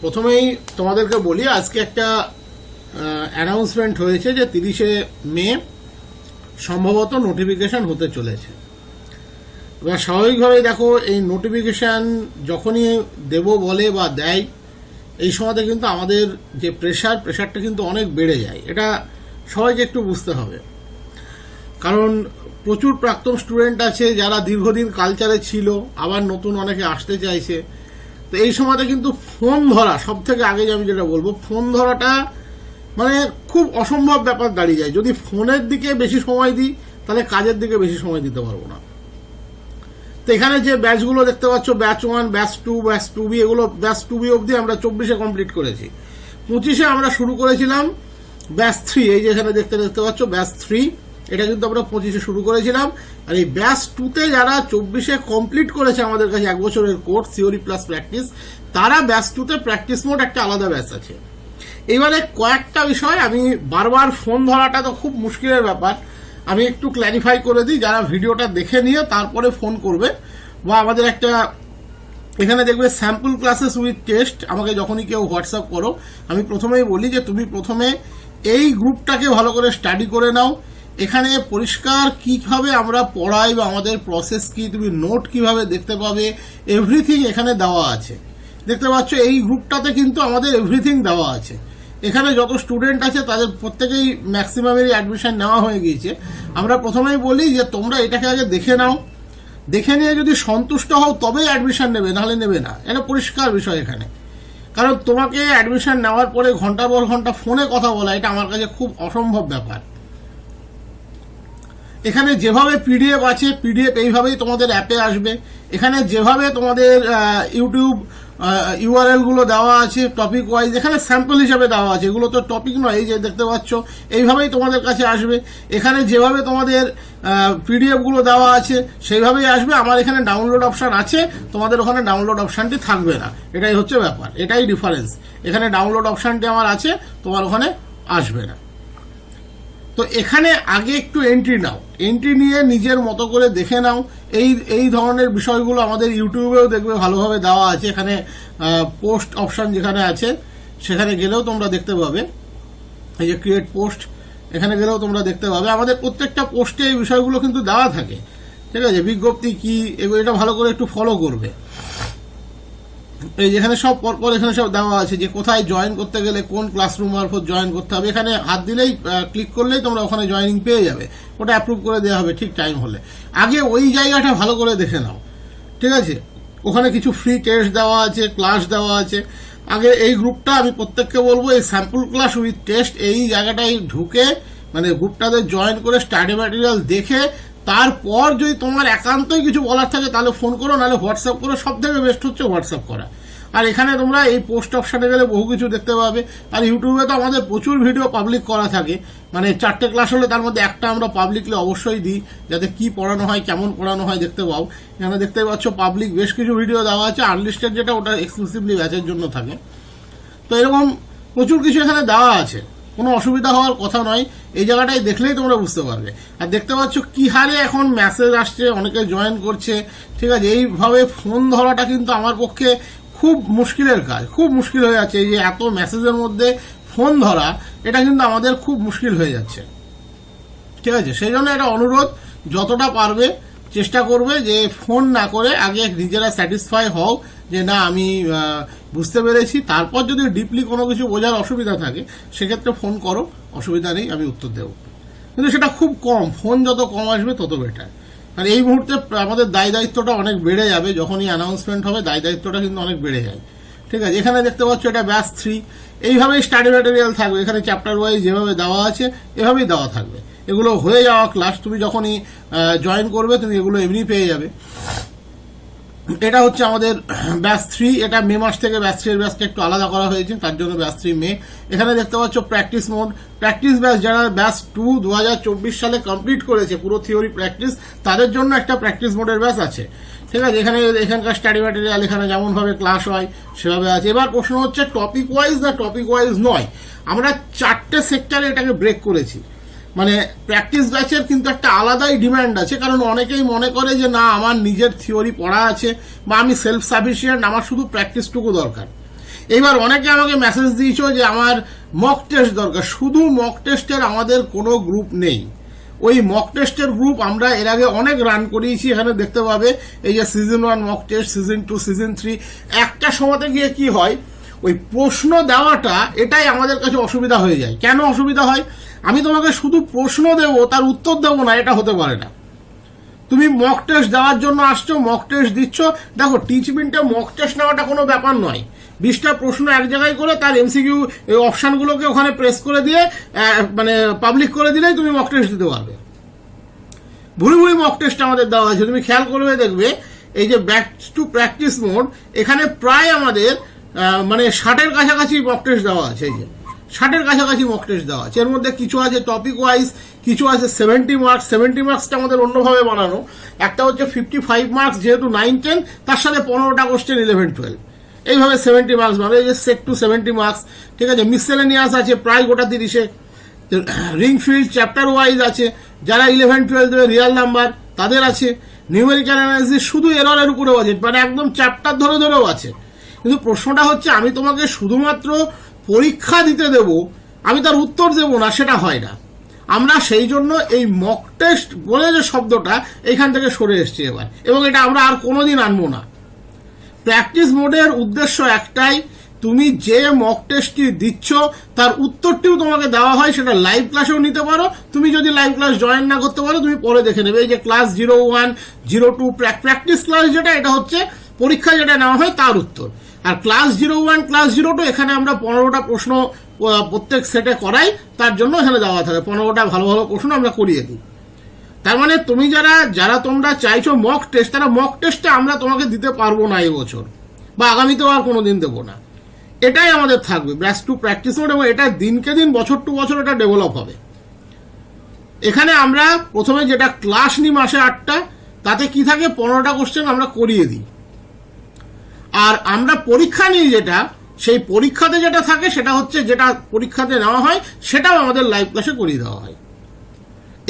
প্রথমেই তোমাদেরকে বলি, আজকে একটা অ্যানাউন্সমেন্ট হয়েছে যে তিরিশে মে সম্ভবত নোটিফিকেশান হতে চলেছে। এবার স্বাভাবিকভাবেই দেখো, এই নোটিফিকেশান যখনই দেব, বলে বা দেয়, এই সময়তে কিন্তু আমাদের যে প্রেশার প্রেশারটা কিন্তু অনেক বেড়ে যায়। এটা সবাইকে একটু বুঝতে হবে। কারণ প্রচুর প্রাক্তন স্টুডেন্ট আছে, যারা দীর্ঘদিন কালচারে ছিল, আবার নতুন অনেকে আসতে চাইছে। তো এই সময়তে কিন্তু ফোন ধরা সব থেকে আগে আমি যেটা বলব, ফোন ধরাটা মানে খুব অসম্ভব ব্যাপার দাঁড়িয়ে যায়। যদি ফোনের দিকে বেশি সময় দিই, তাহলে কাজের দিকে বেশি সময় দিতে পারব না। তো এখানে যে ব্যাচগুলো দেখতে পাচ্ছ, batch one, batch two batch two B, এগুলো ব্যাচ টু বি অবধি আমরা চব্বিশে কমপ্লিট করেছি। পঁচিশে আমরা শুরু করেছিলাম ব্যাচ থ্রি, এই যে এখানে দেখতে দেখতে পাচ্ছ, ব্যাচ থ্রি এটা কিন্তু আমরা পঁচিশে শুরু করেছিলাম। আর এই ব্যাচ টুতে যারা চব্বিশে কমপ্লিট করেছে আমাদের কাছে এক বছরের কোর্স থিওরি প্লাস প্র্যাকটিস তারা ব্যাচ টুতে প্র্যাকটিস মোড একটা আলাদা ব্যাচ আছে। এবারে কয়েকটা বিষয়, আমি বারবার ফোন ধরাটা তো খুব মুশকিলের ব্যাপার। আমি একটু ক্ল্যারিফাই করে দিই, যারা ভিডিওটা দেখে নিয়ে তারপরে ফোন করবে। বা আমাদের একটা, এখানে দেখবে স্যাম্পল ক্লাসেস উইথ টেস্ট আমাকে যখনই কেউ হোয়াটসঅ্যাপ করো, আমি প্রথমেই বলি যে তুমি প্রথমে এই গ্রুপটাকে ভালো করে স্টাডি করে নাও। এখানে পরিষ্কার কীভাবে আমরা পড়াই বা আমাদের প্রসেস কি, তুমি নোট কীভাবে দেখতে পাবে এভরিথিং এখানে দেওয়া আছে। দেখতে পাচ্ছ, এই গ্রুপটাতে কিন্তু আমাদের এভরিথিং দেওয়া আছে। এখানে যত স্টুডেন্ট আছে, তাদের প্রত্যেকেই ম্যাক্সিমামেরই অ্যাডমিশন নেওয়া হয়ে গিয়েছে। আমরা প্রথমেই বলি যে, তোমরা এটাকে আগে দেখে নাও। দেখে নিয়ে যদি সন্তুষ্ট হও, তবেই অ্যাডমিশন নেবে, নাহলে নেবে না। এটা পরিষ্কার বিষয় এখানে। কারণ তোমাকে অ্যাডমিশন নেওয়ার পরে ঘণ্টার পর ঘণ্টা ফোনে কথা বলা, এটা আমার কাছে খুব অসম্ভব ব্যাপার। এখানে যেভাবে পিডিএফ আছে পিডিএফ এইভাবেই তোমাদের অ্যাপে আসবে। এখানে যেভাবে তোমাদের ইউটিউব ইউআরএলগুলো দেওয়া আছে টপিক ওয়াইজ এখানে স্যাম্পল হিসাবে দেওয়া আছে। এগুলো তো টপিক নয়, এই যে দেখতে পাচ্ছ, এইভাবেই তোমাদের কাছে আসবে। এখানে যেভাবে তোমাদের পিডিএফগুলো দেওয়া আছে, সেইভাবেই আসবে। আমার এখানে ডাউনলোড অপশান আছে, তোমাদের ওখানে ডাউনলোড অপশানটি থাকবে না। এটাই হচ্ছে ব্যাপার, এটাই ডিফারেন্স এখানে ডাউনলোড অপশানটি আমার আছে, তোমার ওখানে আসবে না। তো এখানে আগে একটু এন্ট্রি নাও। এন্ট্রি নিয়ে নিজের মতো করে দেখে নাও। এই এই ধরনের বিষয়গুলো আমাদের ইউটিউবেও দেখবে, ভালোভাবে দেওয়া আছে। এখানে পোস্ট অপশান যেখানে আছে, সেখানে গেলেও তোমরা দেখতে পাবে। এই যে ক্রিয়েট পোস্ট এখানে গেলেও তোমরা দেখতে পাবে। আমাদের প্রত্যেকটা পোস্টে এই বিষয়গুলো কিন্তু দেওয়া থাকে। ঠিক আছে? বিজ্ঞপ্তি কি? এগুলো এটা ভালো করে একটু ফলো করবে। এই যেখানে সব পরপর এখানে সব দেওয়া আছে যে কোথায় জয়েন করতে গেলে কোন ক্লাসরুম মারফত জয়েন করতে হবে। এখানে হাত দিলেই ক্লিক করলেই তোমরা ওখানে জয়েনিং পেয়ে যাবে। ওটা অ্যাপ্রুভ করে দেওয়া হবে ঠিক টাইম হলে। আগে ওই জায়গাটা ভালো করে দেখে নাও। ঠিক আছে? ওখানে কিছু ফ্রি টেস্ট দেওয়া আছে ক্লাস দেওয়া আছে। আগে এই গ্রুপটা আমি প্রত্যেককে বলব, এই স্যাম্পল ক্লাস উইথ টেস্ট এই জায়গাটায় ঢুকে মানে গ্রুপটাতে জয়েন করে স্টাডি ম্যাটেরিয়াল দেখে তারপর যদি তোমার একান্তই কিছু বলার থাকে, তাহলে ফোন করো, নাহলে হোয়াটসঅ্যাপ করো, সব থেকে বেস্ট হচ্ছে হোয়াটসঅ্যাপ করা। আর এখানে তোমরা এই পোস্ট অপশানে গেলে বহু কিছু দেখতে পাবে। আর ইউটিউবে তো আমাদের প্রচুর ভিডিও পাবলিক করা থাকে। মানে চারটে ক্লাস হলে তার মধ্যে একটা আমরা পাবলিকলি অবশ্যই দিই, যাতে কি পড়ানো হয়, কেমন পড়ানো হয় দেখতে পাও। এখানে দেখতে পাচ্ছ পাবলিক বেশ কিছু ভিডিও দেওয়া আছে। আনলিস্টেড যেটা, ওটা এক্সক্লুসিভলি ব্যাচের জন্য থাকে। তো এরকম প্রচুর কিছু এখানে দেওয়া আছে। কোনো অসুবিধা হওয়ার কথা নয়। এই জায়গাটায় দেখলেই তোমরা বুঝতে পারবে। আর দেখতে পাচ্ছ কি হারে এখন মেসেজ আসছে, অনেকে জয়েন করছে। ঠিক আছে, এইভাবে ফোন ধরাটা কিন্তু আমার পক্ষে খুব মুশকিলের কাজ, খুব মুশকিল হয়ে যাচ্ছে। এই যে এত মেসেজের মধ্যে ফোন ধরা, এটা কিন্তু আমাদের খুব মুশকিল হয়ে যাচ্ছে। ঠিক আছে, সেই জন্য এটা অনুরোধ, যতটা পারবে চেষ্টা করবে যে ফোন না করে আগে নিজেরা স্যাটিসফাই হও। যে না, আমি বুঝতে পেরেছি, তারপর যদি ডিপলি কোনো কিছু বোঝার অসুবিধা থাকে, সেক্ষেত্রে ফোন করো, অসুবিধা নেই, আমি উত্তর দেবো। কিন্তু সেটা খুব কম ফোন যত কম আসবে, তত বেটার আর এই মুহূর্তে আমাদের দায় দায়িত্বটা অনেক বেড়ে যাবে, যখনই অ্যানাউন্সমেন্ট হবে, দায় দায়িত্বটা কিন্তু অনেক বেড়ে যায়। ঠিক আছে? এখানে দেখতে পাচ্ছ এটা ব্যাস থ্রি এইভাবেই স্টাডি ম্যাটেরিয়াল থাকবে। এখানে চ্যাপ্টার ওয়াইজ যেভাবে দেওয়া আছে, এভাবেই দেওয়া থাকবে। এগুলো হয়ে যাওয়া ক্লাস তুমি যখনই জয়েন করবে, তুমি এগুলো এমনি পেয়ে যাবে। এটা হচ্ছে আমাদের ব্যাচ থ্রি, এটা মে মাস থেকে ব্যাচ থ্রি এর ব্যাচটা একটু আলাদা করা হয়েছে, তার জন্য ব্যাচ থ্রি মে। এখানে দেখতে পাচ্ছ প্র্যাকটিস মোড প্র্যাকটিস ব্যাচ যারা ব্যাস টু দু হাজার চব্বিশ সালে কমপ্লিট করেছে, পুরো থিওরি প্র্যাকটিস তাদের জন্য একটা প্র্যাকটিস মোডের ব্যাচ আছে। ঠিক আছে? এখানে এখানকার স্টাডি ম্যাটেরিয়াল এখানে যেমনভাবে ক্লাস হয়, সেভাবে আছে। এবার প্রশ্ন হচ্ছে টপিক ওয়াইজ না টপিক ওয়াইজ নয়? আমরা চারটে সেক্টরে এটাকে ব্রেক করেছি। মানে প্র্যাকটিস ব্যাচের কিন্তু একটা আলাদাই ডিম্যান্ড আছে, কারণ অনেকেই মনে করে যে না, আমার নিজের থিওরি পড়া আছে বা আমি সেলফ সাফিসিয়েন্ট আমার শুধু প্র্যাকটিসটুকু দরকার। এইবার অনেকে আমাকে মেসেজ দিয়েছ যে আমার মক টেস্ট দরকার। শুধু মক টেস্টের আমাদের কোনো গ্রুপ নেই। ওই মক টেস্টের গ্রুপ আমরা এর আগে অনেক রান করিয়েছি, এখানে দেখতে পাবে। এই যে season one mock test season two season three একটা সময়তে গিয়ে কি হয়? ওই প্রশ্ন দেওয়াটা, এটাই আমাদের কাছে অসুবিধা হয়ে যায়। কেন অসুবিধা হয়? আমি তোমাকে শুধু প্রশ্ন দেব, তার উত্তর দেবো না, এটা হতে পারে না। তুমি মক টেস্ট দেওয়ার জন্য আসছো মক টেস্ট দিচ্ছ। দেখো টিচমিনটা মক টেস্ট নেওয়াটা কোনো ব্যাপার নয়। বিশটা প্রশ্ন এক জায়গায় করে তার এমসিকিউ অপশানগুলোকে ওখানে প্রেস করে দিয়ে মানে পাবলিক করে দিলেই তুমি মক টেস্ট দিতে পারবে। ভুড়ি ভুড়ি মক টেস্ট আমাদের দেওয়া আছে তুমি খেয়াল করবে, দেখবে, এই যে ব্যাক টু প্র্যাকটিস মোড এখানে প্রায় আমাদের মানে ষাটের কাছাকাছি মক টেস্ট দেওয়া আছে এই যে। ষাটের কাছাকাছি মক টেস্ট দেওয়া আছে। এর মধ্যে কিছু আছে টপিক ওয়াইজ কিছু আছে সেভেন্টি মার্কস সেভেন্টি মার্কসটা আমাদের অন্যভাবে বানানো। একটা হচ্ছে ফিফটি ফাইভ মার্কস যেহেতু নাইন টেন তার সাথে পনেরোটা কোশ্চেন ইলেভেন টুয়েলভ এইভাবে সেভেন্টি মার্কস মানে এই যে সেট টু সেভেন্টি মার্কস ঠিক আছে? মিসেলেনিয়াস আছে, প্রায় গোটা তিরিশে। রিং ফিল্ড চ্যাপ্টার ওয়াইজ আছে, যারা ইলেভেন টুয়েলভ রিয়াল নাম্বার তাদের আছে। নিউমেরিক্যাল অ্যানালিসিস শুধু এররের উপরেও আছে মানে একদম চ্যাপ্টার ধরে ধরেও আছে। কিন্তু প্রশ্নটা হচ্ছে, আমি তোমাকে শুধুমাত্র পরীক্ষা দিতে দেব, আমি তার উত্তর দেব না, সেটা হয় না। আমরা সেই জন্য এই মক টেস্ট বলে যে শব্দটা এখান থেকে সরে এসছি এবার। এবং এটা আমরা আর কোনোদিন আনব না। প্র্যাকটিস মোডের উদ্দেশ্য একটাই, তুমি যে মক টেস্টটি দিচ্ছ, তার উত্তরটিও তোমাকে দেওয়া হয়, সেটা লাইভ ক্লাসেও নিতে পারো। তুমি যদি লাইভ ক্লাস জয়েন না করতে পারো, তুমি পরে দেখে নেবে। এই যে class zero one zero two practice class যেটা, এটা হচ্ছে পরীক্ষা যেটা নেওয়া হয়, তার উত্তর। আর class zero one class zero two এখানে আমরা পনেরোটা প্রশ্ন প্রত্যেক সেটে করাই, তার জন্য এখানে দেওয়া থাকে। পনেরোটা ভালো ভালো প্রশ্ন আমরা করিয়ে দিই। তার মানে তুমি যারা যারা তোমরা চাইছো মক টেস্ট তারা মক টেস্টে আমরা তোমাকে দিতে পারব না এবছর বছর। বা আগামীতেও আর কোনো দিন দেবো না। এটাই আমাদের থাকবে, ব্যাস টু প্র্যাকটিস মোড এবং এটা দিনকে দিন, বছর টু বছর এটা ডেভেলপ হবে। এখানে আমরা প্রথমে যেটা ক্লাস নিই মাসে আটটা, তাতে কি থাকে? পনেরোটা কোশ্চেন আমরা করিয়ে দিই। আর আমরা পরীক্ষা নিই যেটা, সেই পরীক্ষাতে যেটা থাকে সেটা হচ্ছে যেটা পরীক্ষাতে নেওয়া হয়, সেটাও আমাদের লাইভ ক্লাসে করিয়ে দেওয়া হয়।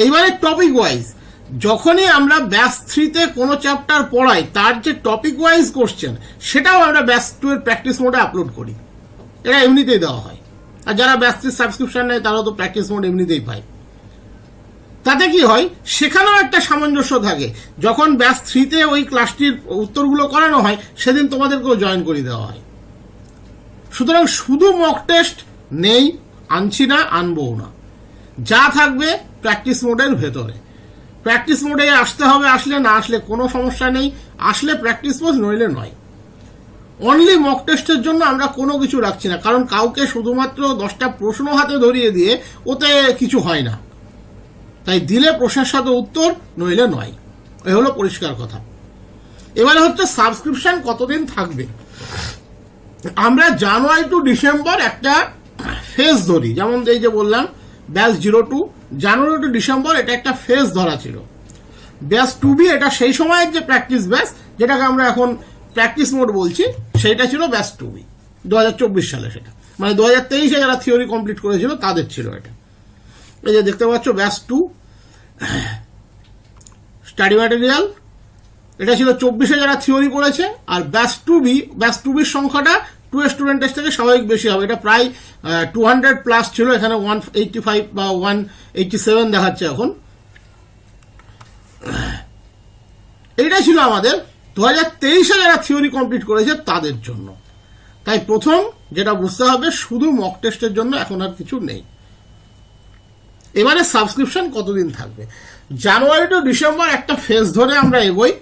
এইবারে টপিক ওয়াইজ যখনই আমরা ব্যাস থ্রিতে কোনো চ্যাপ্টার পড়াই, তার যে টপিক ওয়াইজ কোশ্চেন সেটাও আমরা ব্যাস টু এর প্র্যাকটিস মোডে আপলোড করি। এটা এমনিতেই দেওয়া হয়। আর যারা ব্যাস থ্রির সাবস্ক্রিপশন নেয়, তারাও তো প্র্যাকটিস মোড এমনিতেই পায়। তাতে কি হয়? সেখানেও একটা সামঞ্জস্য থাকে। যখন ব্যাস থ্রিতে ওই ক্লাসটির উত্তরগুলো করানো হয়, সেদিন তোমাদেরকেও জয়েন করে দেওয়া হয়। সুতরাং শুধু মক টেস্ট নেই, আনছি না, আনবও না। যা থাকবে প্র্যাকটিস মোডের ভেতরে। প্র্যাকটিস মোডে আসতে হবে, আসলে না আসলে কোনো সমস্যা নেই। আসলে প্র্যাকটিস মোড নইলে নয়। অনলি মক টেস্টের জন্য আমরা কোনো কিছু রাখছি না। কারণ কাউকে শুধুমাত্র দশটা প্রশ্ন হাতে ধরিয়ে দিয়ে ওতে কিছু হয় না। তাই দিলে প্রশ্নের উত্তর, নইলে নয়। এ হলো পরিষ্কার কথা। এবারে হচ্ছে সাবস্ক্রিপশন কতদিন থাকবে? আমরা জানুয়ারি টু ডিসেম্বর একটা ফেজ ধরি। যেমন এই যে বললাম ব্যাস zero two January to December এটা একটা ফেজ ধরা ছিল। ব্যাস টু বি এটা সেই সময়ের যে প্র্যাকটিস ব্যাস যেটাকে আমরা এখন প্র্যাকটিস মোড বলছি, সেইটা ছিল ব্যাস টু বি দু হাজার চব্বিশ সালে সেটা। মানে দু হাজার তেইশে যারা থিওরি কমপ্লিট করেছিল, তাদের ছিল এটা। এই যে দেখতে পাচ্ছ, ব্যাস টু স্টাডি ম্যাটেরিয়াল এটা ছিল চব্বিশে যারা থিওরি করেছে, আর ব্যাস টু বি, ব্যাস টু বির সংখ্যাটা টু স্টুডেন্টের থেকে স্বাভাবিক বেশি হবে। এটা প্রায় টু হান্ড্রেড প্লাস ছিল, এখানে ওয়ান এইটটি ফাইভ বা ওয়ান এইটটি সেভেন দেখাচ্ছে এখন। এইটা ছিল আমাদের। দু হাজার তেইশে যারা থিওরি কমপ্লিট করেছে তাদের জন্য। তাই প্রথম যেটা বুঝতে হবে, শুধু মক টেস্টের জন্য এখন আর কিছু নেই। এবারে সাবস্ক্রিপশন কতদিন থাকবে? জানুয়ারি টু ডিসেম্বর একটা ফেজ ধরে আমরা এগোই।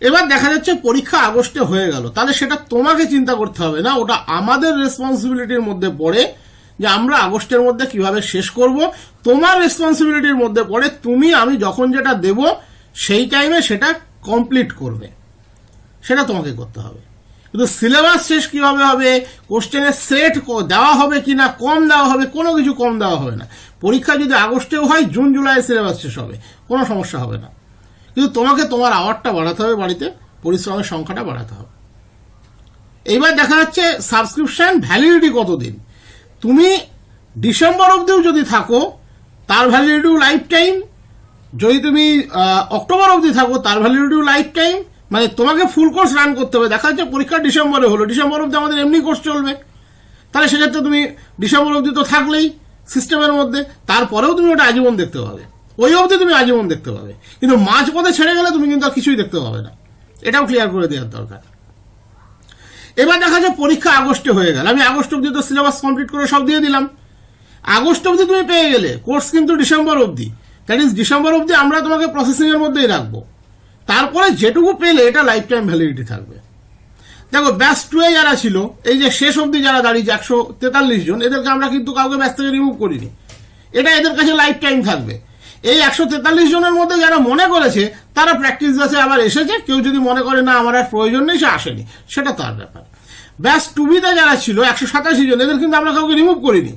এবার দেখা যাচ্ছে পরীক্ষা আগস্টে হয়ে গেল। তাহলে সেটা তোমাকে চিন্তা করতে হবে না, ওটা আমাদের রেসপন্সিবিলিটির মধ্যে পড়ে যে আমরা আগস্টের মধ্যে কীভাবে শেষ করব। তোমার রেসপন্সিবিলিটির মধ্যে পড়ে, তুমি, আমি যখন যেটা দেব, সেই টাইমে সেটা কমপ্লিট করবে। সেটা তোমাকে করতে হবে। কিন্তু সিলেবাস শেষ কীভাবে হবে? কোশ্চেনের সেট দেওয়া হবে কি না কম দেওয়া হবে, কোনো কিছু কম দেওয়া হবে না। পরীক্ষা যদি আগস্টেও হয়, জুন, জুলাই সিলেবাস শেষ হবে, কোনো সমস্যা হবে না। কিন্তু তোমাকে তোমার আওয়ারটা বাড়াতে হবে বাড়িতে, পরিশ্রমের সংখ্যাটা বাড়াতে হবে। এইবার দেখা যাচ্ছে সাবস্ক্রিপশন ভ্যালিডিটি কতদিন? তুমি ডিসেম্বর অবধিও যদি থাকো, তার ভ্যালিডিটিও লাইফ টাইম যদি তুমি অক্টোবর অবধি থাকো, তার ভ্যালিডিটিও লাইফ টাইম মানে তোমাকে ফুল কোর্স রান করতে হবে। দেখা যাচ্ছে পরীক্ষা ডিসেম্বরে হলো। ডিসেম্বর অবধি আমাদের এমনি কোর্স চলবে। তাহলে সেক্ষেত্রে তুমি ডিসেম্বর অবধি তো থাকলেই সিস্টেমের মধ্যে, তারপরেও তুমি ওটা আজীবন দেখতে পাবে। ওই অবধি তুমি আজীবন দেখতে পাবে। কিন্তু মাঝ পথে ছেড়ে গেলে তুমি কিন্তু আর কিছুই দেখতে পাবে না। এটাও ক্লিয়ার করে দেওয়ার দরকার। এবার দেখা যায় পরীক্ষা আগস্টে হয়ে গেল। আমি আগস্ট অবধি তো সিলেবাস কমপ্লিট করে সব দিয়ে দিলাম। আগস্ট অবধি তুমি পেয়ে গেলে। কোর্স কিন্তু ডিসেম্বর অবধি। দ্যাট ইজ ডিসেম্বর অবধি আমরা তোমাকে প্রসেসিংয়ের মধ্যেই রাখব। তারপরে যেটুকু পেলে এটা লাইফ টাইম ভ্যালিডিটি থাকবে। দেখো ব্যাচ টু এ যারা ছিল, এই যে শেষ অবধি যারা দাঁড়িয়েছে, একশো তেতাল্লিশ জন, এদেরকে আমরা কিন্তু কাউকে ব্যাচ থেকে রিমুভ করিনি। এটা এদের কাছে লাইফ টাইম থাকবে। এই একশো তেতাল্লিশ জনের মধ্যে যারা মনে করেছে, তারা প্র্যাকটিস ব্যাচে আবার এসেছে, কেউ যদি মনে করে, না, আমার আর প্রয়োজন নেই সে আসেনি। সেটা তার ব্যাপার। ব্যাচ টুবিতে যারা ছিল, একশো সাতাশি জন, এদের কিন্তু আমরা কাউকে রিমুভ করিনি।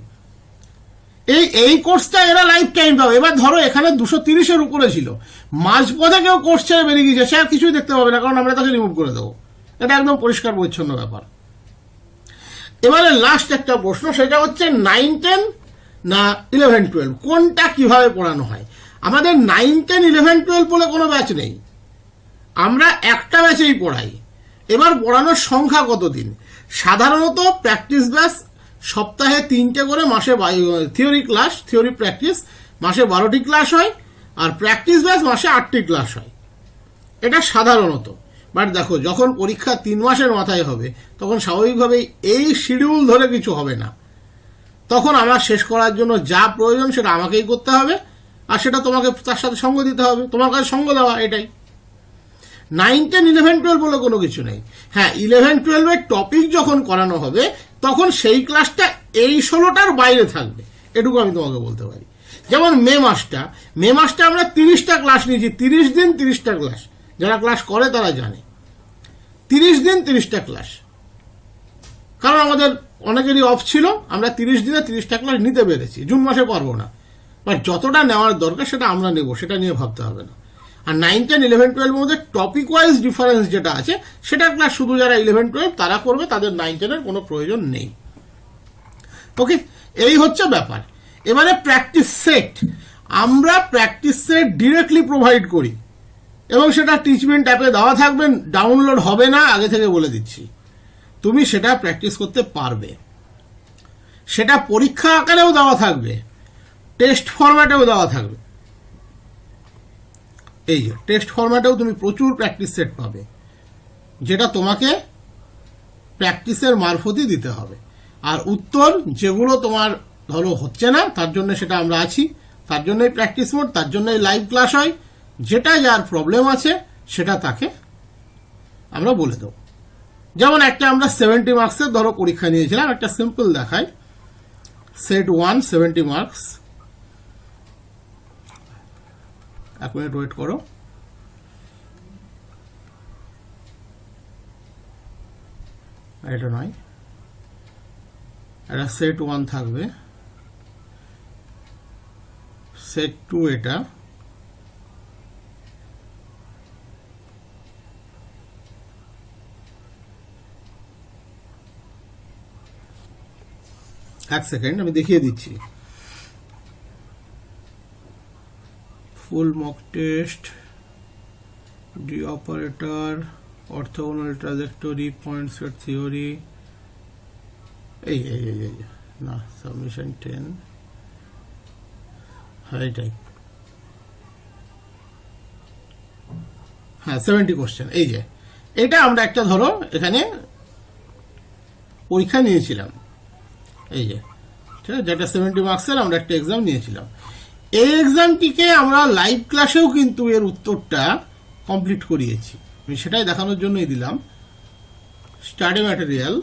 এই এই কোর্সটা এরা লাইফ টাইম পাবে এবার ধরো এখানে দুশো তিরিশের উপরে ছিল। মাঝপথে কেউ কোর্স ছেড়ে বেরিয়ে গিয়েছে, সে আর কিছুই দেখতে পাবে না, কারণ আমরা তাকে রিমুভ করে দেবো। এটা একদম পরিষ্কার পরিচ্ছন্ন ব্যাপার। এবারে লাস্ট একটা প্রশ্ন, সেটা হচ্ছে নাইন টেন না ইলেভেন টুয়েলভ কোনটা কীভাবে পড়ানো হয়? আমাদের নাইন টেন ইলেভেন টুয়েলভ বলে কোনো ব্যাচ নেই। আমরা একটা ব্যাচেই পড়াই। এবার পড়ানোর সংখ্যা কত দিন সাধারণত প্র্যাকটিস ব্যাচ সপ্তাহে তিনটে করে মাসে থিওরি ক্লাস থিওরি প্র্যাকটিস মাসে বারোটি ক্লাস হয়, আর প্র্যাকটিস ব্যাচ মাসে আটটি ক্লাস হয়। এটা সাধারণত। বাট দেখো, যখন পরীক্ষা তিন মাসের মাথায় হবে, তখন স্বাভাবিকভাবেই এই শিডিউল ধরে কিছু হবে না। তখন আমার শেষ করার জন্য যা প্রয়োজন সেটা আমাকেই করতে হবে, আর সেটা তোমাকে তার সাথে সঙ্গ দিতে হবে। তোমার কাছে সঙ্গ দেওয়া, এটাই। নাইন টেন ইলেভেন টুয়েলভ বলে কোনো কিছু নেই। হ্যাঁ ইলেভেন টুয়েলভের টপিক যখন করানো হবে তখন সেই ক্লাসটা এই ষোলোটার বাইরে থাকবে। এটুকু আমি তোমাকে বলতে পারি। যেমন মে মাসটা মে মাসটা আমরা তিরিশটা ক্লাস নিয়েছি। তিরিশ দিন তিরিশটা ক্লাস যারা ক্লাস করে তারা জানে। তিরিশ দিন তিরিশটা ক্লাস কারণ আমাদের অনেকেরই অফ ছিল, আমরা তিরিশ দিনে তিরিশটা ক্লাস নিতে পেরেছি। জুন মাসে পারব না। বাট যতটা নেওয়ার দরকার সেটা আমরা নেব, সেটা নিয়ে ভাবতে হবে না। আর নাইন টেন ইলেভেন টুয়েলভ মধ্যে টপিক ওয়াইজ ডিফারেন্স যেটা আছে, সেটা ক্লাস শুধু যারা ইলেভেন টুয়েলভ তারা করবে, তাদের নাইন টেনের কোনো প্রয়োজন নেই। ওকে এই হচ্ছে ব্যাপার। এবারে প্র্যাকটিস সেট আমরা প্র্যাকটিস সেট ডিরেক্টলি প্রোভাইড করি। এবং সেটা টিচমেন্ট অ্যাপে দেওয়া থাকবে ডাউনলোড হবে না, আগে থেকে বলে দিচ্ছি। তুমি সেটা প্র্যাকটিস করতে পারবে। সেটা পরীক্ষা আকারেও দেওয়া থাকবে। টেস্ট ফরম্যাটেও দেওয়া থাকবে। এই যে টেস্ট ফরম্যাটেও তুমি প্রচুর প্র্যাকটিস সেট পাবে। যেটা তোমাকে প্র্যাকটিসের মারফতই দিতে হবে। আর উত্তর যেগুলো তোমার ধরো হচ্ছে না, তার জন্য সেটা আমরা আছি। তার জন্যই প্র্যাকটিস মোড তার জন্যই লাইভ ক্লাস হয়। যেটা যার প্রবলেম আছে, সেটা তাকে আমরা বলে দেবো। যেমন একটা আমরা সেভেন্টি মার্কসের ধরো পরীক্ষা নিয়েছিলাম, একটা সিম্পল দেখাই। সেট ওয়ান সেভেন্টি মার্কস এক মিনিট ওয়েট করো। এটা নয়। এটা সেট ওয়ান থাকবে। সেট টু এটা। এক সেকেন্ড আমি দেখিয়ে দিচ্ছি। Full mock test D operator orthogonal trajectory point set theory এই এই এই এই না সাবমিশন টেন হ্যাঁ এটাই। হ্যাঁ সেভেন্টি কোশ্চেন এই যে, এটা আমরা একটা ধরো, এখানে পরীক্ষা নিয়েছিলাম। এই যে, ঠিক আছে, যেটা সেভেন্টি মার্কসের আমরা একটা এক্সাম নিয়েছিলাম। এই এক্সামটিকে আমরা লাইভ ক্লাসেও কিন্তু এর উত্তরটা কমপ্লিট করিয়েছি। আমি সেটাই দেখানোর জন্যই দিলাম। স্টাডি ম্যাটেরিয়াল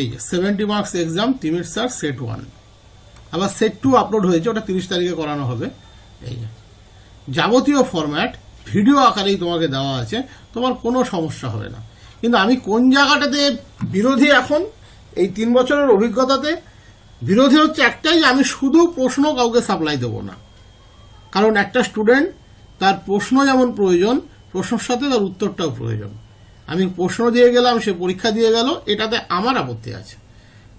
এই যে seventy marks exam Timir sir set one আবার সেট টু আপলোড হয়েছে, ওটা তিরিশ তারিখে করানো হবে। এই যাবতীয় ফরম্যাট ভিডিও আকারেই তোমাকে দেওয়া আছে। তোমার কোনো সমস্যা হবে না। কিন্তু আমি কোন জায়গাটাতে বিরোধী এখন, এই তিন বছরের অভিজ্ঞতাতে, বিরোধী হচ্ছে একটাই আমি শুধু প্রশ্ন কাউকে সাপ্লাই দেবো না। কারণ একটা স্টুডেন্ট তার প্রশ্ন যেমন প্রয়োজন, প্রশ্নের সাথে তার উত্তরটাও প্রয়োজন। আমি প্রশ্ন দিয়ে গেলাম, সে পরীক্ষা দিয়ে গেল, এটাতে আমার আপত্তি আছে।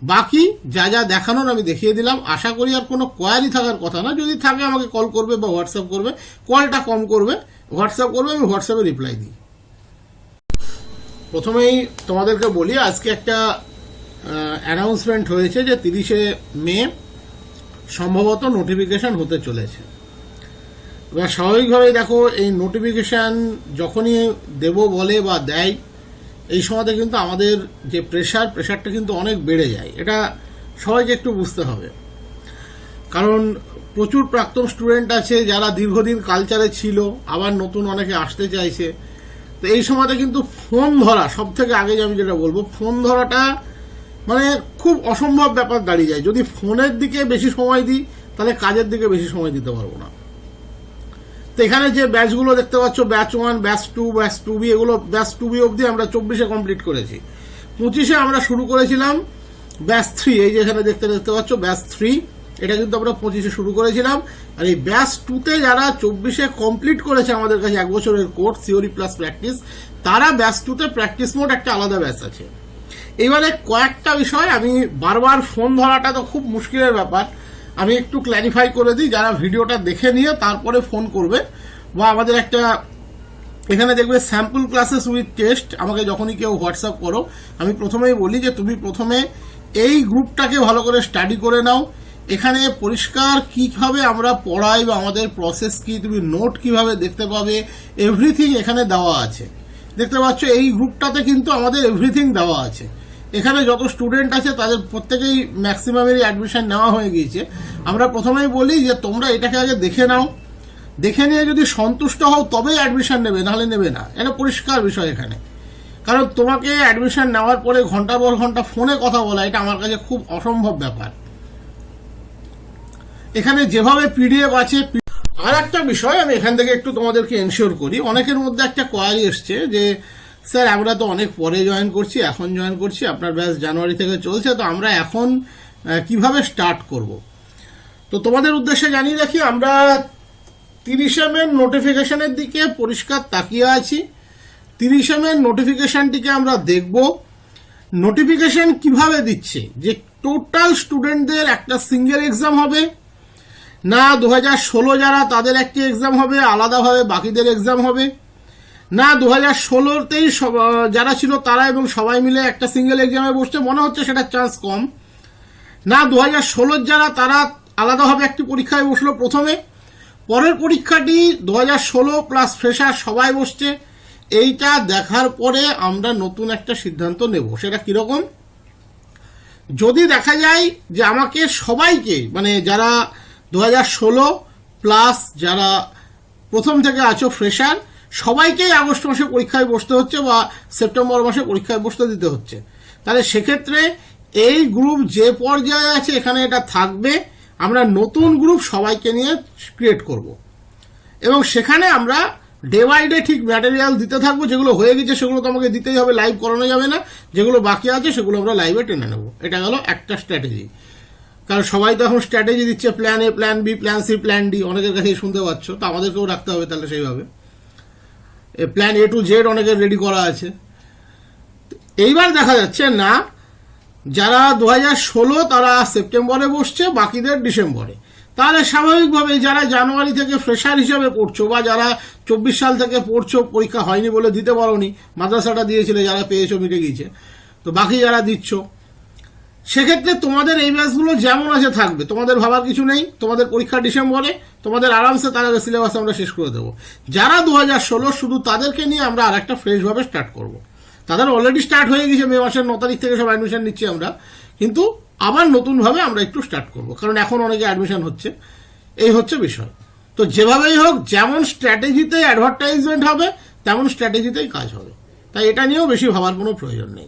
বাকি যা যা দেখানোর আমি দেখিয়ে দিলাম, আশা করি আর কোনো কোয়ারি থাকার কথা না। যদি থাকে আমাকে কল করবে বা হোয়াটসঅ্যাপ করবে কলটা কম করবে হোয়াটসঅ্যাপ করবে, আমি হোয়াটসঅ্যাপে রিপ্লাই দিই। প্রথমেই তোমাদেরকে বলি, আজকে একটা অ্যানাউন্সমেন্ট হয়েছে যে তিরিশে মে সম্ভবত নোটিফিকেশন হতে চলেছে। এবার স্বাভাবিকভাবেই দেখো, এই নোটিফিকেশান যখনই দেব বলে বা দেয়, এই সময়তে কিন্তু আমাদের যে প্রেশার প্রেশারটা কিন্তু অনেক বেড়ে যায়। এটা সবাইকে একটু বুঝতে হবে। কারণ প্রচুর প্রাক্তন স্টুডেন্ট আছে, যারা দীর্ঘদিন কালচারে ছিল, আবার নতুন অনেকে আসতে চাইছে। তো এই সময়তে কিন্তু ফোন ধরা সব থেকে আগে আমি যেটা বলব, ফোন ধরাটা মানে খুব অসম্ভব ব্যাপার দাঁড়িয়ে যায়। যদি ফোনের দিকে বেশি সময় দিই, তাহলে কাজের দিকে বেশি সময় দিতে পারব না। তো এখানে যে ব্যাচগুলো দেখতে পাচ্ছ, batch one, batch two batch two B, এগুলো ব্যাচ টু বি অবধি আমরা চব্বিশে কমপ্লিট করেছি। পঁচিশে আমরা শুরু করেছিলাম ব্যাচ থ্রি, এই যে এখানে দেখতে দেখতে পাচ্ছ, ব্যাচ থ্রি এটা কিন্তু আমরা পঁচিশে শুরু করেছিলাম। আর এই ব্যাচ টুতে যারা চব্বিশে কমপ্লিট করেছে আমাদের কাছে এক বছরের কোর্স থিওরি প্লাস প্র্যাকটিস তারা ব্যাচ টুতে প্র্যাকটিস মোড একটা আলাদা ব্যাচ আছে। এবারে কয়েকটা বিষয়, আমি বারবার ফোন ধরাটা তো খুব মুশকিলের ব্যাপার। আমি একটু ক্ল্যারিফাই করে দিই, যারা ভিডিওটা দেখে নিয়ে তারপরে ফোন করবে। বা আমাদের একটা, এখানে দেখবে স্যাম্পল ক্লাসেস উইথ টেস্ট আমাকে যখনই কেউ হোয়াটসঅ্যাপ করো, আমি প্রথমেই বলি যে তুমি প্রথমে এই গ্রুপটাকে ভালো করে স্টাডি করে নাও। এখানে পরিষ্কার কীভাবে আমরা পড়াই বা আমাদের প্রসেস কি, তুমি নোট কীভাবে দেখতে পাবে এভরিথিং এখানে দেওয়া আছে। দেখতে পাচ্ছ, এই গ্রুপটাতে কিন্তু আমাদের এভরিথিং দেওয়া আছে। এখানে যত স্টুডেন্ট আছে, তাদের প্রত্যেকেই ম্যাক্সিমামেরই অ্যাডমিশন নেওয়া হয়ে গিয়েছে। আমরা প্রথমেই বলি যে, তোমরা এটাকে আগে দেখে নাও। দেখে নিয়ে যদি সন্তুষ্ট হও, তবেই অ্যাডমিশন নেবে, নাহলে নেবে না। এটা পরিষ্কার বিষয় এখানে। কারণ তোমাকে অ্যাডমিশন নেওয়ার পরে ঘণ্টার পর ঘণ্টা ফোনে কথা বলা, এটা আমার কাছে খুব অসম্ভব ব্যাপার। এখানে যেভাবে পিডিএফ আছে আর একটা বিষয় আমি এখান থেকে একটু তোমাদেরকে এনশিওর করি। অনেকের মধ্যে একটা কোয়ারি এসছে যে, স্যার, আমরা তো অনেক পরে জয়েন করছি, এখন জয়েন করছি, আপনার ব্যাস জানুয়ারি থেকে চলছে, তো আমরা এখন কীভাবে স্টার্ট করব? তো তোমাদের উদ্দেশ্যে জানিয়ে রাখি, আমরা তিরিশে মে নোটিফিকেশনের দিকে পরিষ্কার তাকিয়ে আছি। তিরিশে মে নোটিফিকেশানটিকে আমরা দেখব। নোটিফিকেশন কীভাবে দিচ্ছে? যে টোটাল স্টুডেন্টদের একটা সিঙ্গেল এক্সাম হবে না দু হাজার ষোলো যারা, তাদের একটি এক্সাম হবে, আলাদাভাবে বাকিদের এক্সাম হবে। না দু হাজার ষোলোতেই যারা ছিল তারা এবং সবাই মিলে একটা সিঙ্গেল এক্সামে বসছে, মনে হচ্ছে সেটার চান্স কম। না দু হাজার ষোলোর যারা, তারা আলাদাভাবে একটি পরীক্ষায় বসল প্রথমে। পরের পরীক্ষাটি দু হাজার ষোলো প্লাস ফ্রেশার সবাই বসছে। এইটা দেখার পরে আমরা নতুন একটা সিদ্ধান্ত নেব, সেটা কীরকম? যদি দেখা যায় যে আমাকে সবাইকে মানে যারা দু হাজার ষোলো প্লাস যারা প্রথম থেকে আছো ফ্রেশার সবাইকেই আগস্ট মাসে পরীক্ষায় বসতে হচ্ছে বা সেপ্টেম্বর মাসে পরীক্ষায় বসতে দিতে হচ্ছে। তাহলে সেক্ষেত্রে এই গ্রুপ যে পর্যায়ে আছে, এখানে এটা থাকবে। আমরা নতুন গ্রুপ সবাইকে নিয়ে ক্রিয়েট করব। এবং সেখানে আমরা ডে বাই ডে ঠিক ম্যাটেরিয়াল দিতে থাকব। যেগুলো হয়ে গেছে, সেগুলো তো আমাকে দিতেই হবে লাইভ করানো যাবে না। যেগুলো বাকি আছে, সেগুলো আমরা লাইভে টেনে নেব। এটা গেল একটা স্ট্র্যাটেজি কারণ সবাই তো এখন স্ট্র্যাটেজি দিচ্ছে plan A plan B plan C plan D অনেকের কাছেই শুনতে পাচ্ছ, তো আমাদেরকেও রাখতে হবে তাহলে সেইভাবে। A plan A to Z অনেকের রেডি করা আছে। এইবার দেখা যাচ্ছে না, যারা দু হাজার ষোলো তারা সেপ্টেম্বরে বসছে, বাকিদের ডিসেম্বরে। তাহলে স্বাভাবিকভাবে যারা জানুয়ারি থেকে ফ্রেশার হিসাবে পড়ছো বা যারা চব্বিশ সাল থেকে পড়ছো, পরীক্ষা হয়নি বলে দিতে পারোনি, মাদ্রাসাটা দিয়েছিলে, যারা পেয়েছ, মিটে গিয়েছে। তো বাকি যারা দিচ্ছ সেক্ষেত্রে তোমাদের এই ব্যাচগুলো যেমন আছে থাকবে, তোমাদের ভাবার কিছু নেই, তোমাদের পরীক্ষা ডিসেম্বরে, তোমাদের আরামসে তার আগে সিলেবাস আমরা শেষ করে দেবো। যারা দু হাজার ষোলো শুধু তাদেরকে নিয়ে আমরা আর একটা ফ্রেশভাবে স্টার্ট করব। তাদের অলরেডি স্টার্ট হয়ে গেছে, মে মাসের ন তারিখ থেকে সব অ্যাডমিশন নিচ্ছি আমরা। কিন্তু আবার নতুনভাবে আমরা একটু স্টার্ট করব, কারণ এখন অনেকে অ্যাডমিশন হচ্ছে। এই হচ্ছে বিষয়। তো যেভাবেই হোক, যেমন স্ট্র্যাটেজিতে অ্যাডভার্টাইজমেন্ট হবে, তেমন স্ট্র্যাটেজিতেই কাজ হবে। তাই এটা নিয়েও বেশি ভাবার কোনো প্রয়োজন নেই।